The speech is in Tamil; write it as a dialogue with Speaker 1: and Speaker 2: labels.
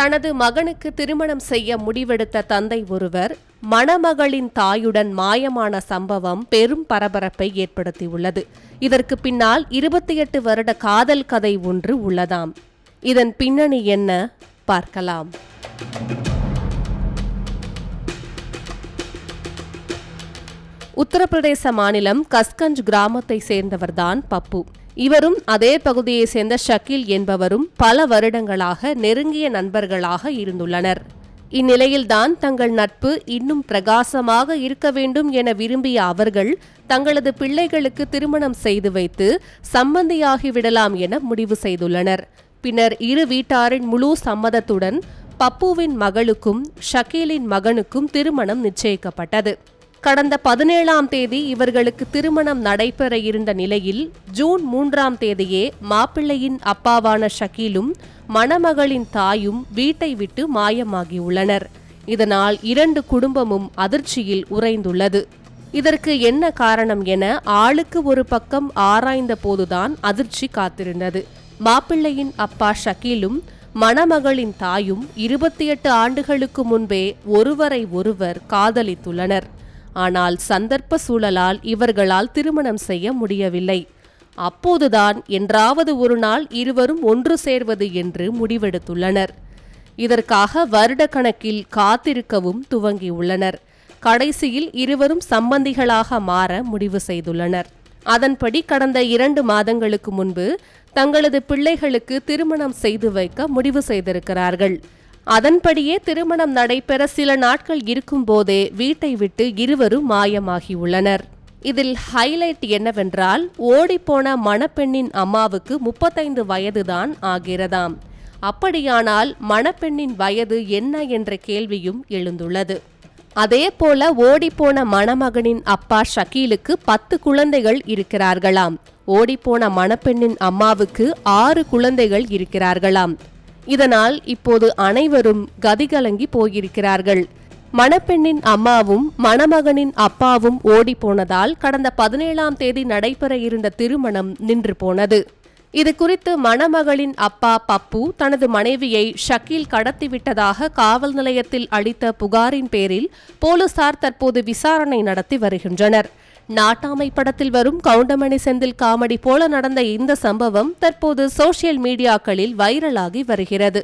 Speaker 1: தனது மகனுக்கு திருமணம் செய்ய முடிவெடுத்த தந்தை ஒருவர் மணமகளின் தாயுடன் மாயமான சம்பவம் பெரும் பரபரப்பை ஏற்படுத்தியுள்ளது. இதற்கு பின்னால் இருபத்தி எட்டு வருட காதல் கதை ஒன்று உள்ளதாம். இதன் பின்னணி என்ன? பார்க்கலாம். உத்தரப்பிரதேச மாநிலம் கஸ்கஞ்ச் கிராமத்தை சேர்ந்தவர்தான் பப்பு. இவரும் அதே பகுதியை சேர்ந்த ஷக்கீல் என்பவரும் பல வருடங்களாக நெருங்கிய நண்பர்களாக இருந்துள்ளனர். இந்நிலையில்தான் தங்கள் நட்பு இன்னும் பிரகாசமாக இருக்க வேண்டும் என விரும்பிய அவர்கள் தங்களது பிள்ளைகளுக்கு திருமணம் செய்து வைத்து சம்பந்தியாகிவிடலாம் என முடிவு செய்துள்ளனர். பின்னர் இரு வீட்டாரின் முழு சம்மதத்துடன் பப்புவின் மகளுக்கும் ஷக்கீலின் மகனுக்கும் திருமணம் நிச்சயிக்கப்பட்டது. கடந்த பதினேழாம் தேதி இவர்களுக்கு திருமணம் நடைபெற இருந்த நிலையில் ஜூன் மூன்றாம் தேதியே மாப்பிள்ளையின் அப்பாவான ஷக்கீலும் மணமகளின் தாயும் வீட்டை விட்டு மாயமாகியுள்ளனர். இதனால் இரண்டு குடும்பமும் அதிர்ச்சியில் உறைந்துள்ளது. இதற்கு என்ன காரணம் என ஆளுக்கு ஒரு பக்கம் ஆராய்ந்த போதுதான் அதிர்ச்சி காத்திருந்தது. மாப்பிள்ளையின் அப்பா ஷக்கீலும் மணமகளின் தாயும் இருபத்தி எட்டு ஆண்டுகளுக்கு முன்பே ஒருவரை ஒருவர் காதலித்துள்ளனர். ஆனால் சந்தர்ப்ப சூழலால் இவர்களால் திருமணம் செய்ய முடியவில்லை. அப்போதுதான் என்றாவது ஒரு நாள் இருவரும் ஒன்று சேர்வது என்று முடிவெடுத்துள்ளனர். இதற்காக வருடக்கணக்கில் காத்திருக்கவும் துவங்கியுள்ளனர். கடைசியில் இருவரும் சம்பந்திகளாக மாற முடிவு செய்துள்ளனர். அதன்படி கடந்த இரண்டு மாதங்களுக்கு முன்பு தங்களது பிள்ளைகளுக்கு திருமணம் செய்து வைக்க முடிவு செய்திருக்கிறார்கள். அதன்படியே திருமணம் நடைபெற சில நாட்கள் இருக்கும்போதே வீட்டை விட்டு இருவரும் மாயமாகியுள்ளனர். இதில் ஹைலைட் என்னவென்றால் ஓடிப்போன மணப்பெண்ணின் அம்மாவுக்கு முப்பத்தைந்து வயதுதான் ஆகிறதாம். அப்படியானால் மணப்பெண்ணின் வயது என்ன என்ற கேள்வியும் எழுந்துள்ளது. அதே போல ஓடிப்போன மணமகனின் அப்பா ஷக்கீலுக்கு பத்து குழந்தைகள் இருக்கிறார்களாம். ஓடிப்போன மணப்பெண்ணின் அம்மாவுக்கு ஆறு குழந்தைகள் இருக்கிறார்களாம். இதனால் இப்போது அனைவரும் கதிகலங்கி போயிருக்கிறார்கள். மணப்பெண்ணின் அம்மாவும் மணமகனின் அப்பாவும் ஓடி போனதால் கடந்த பதினேழாம் தேதி நடைபெற இருந்த திருமணம் நின்று போனது. இது குறித்து மணமகளின் அப்பா பப்பு தனது மனைவியை ஷக்கீல் கடத்திவிட்டதாக காவல் நிலையத்தில் அளித்த புகாரின் பேரில் போலீசார் தற்போது விசாரணை நடத்தி வருகின்றனர். நாட்டாமை படத்தில் வரும் கவுண்டமணி செந்தில் காமெடி போல நடந்த இந்த சம்பவம் தற்போது சோசியல் மீடியாக்களில் வைரலாகி வருகிறது.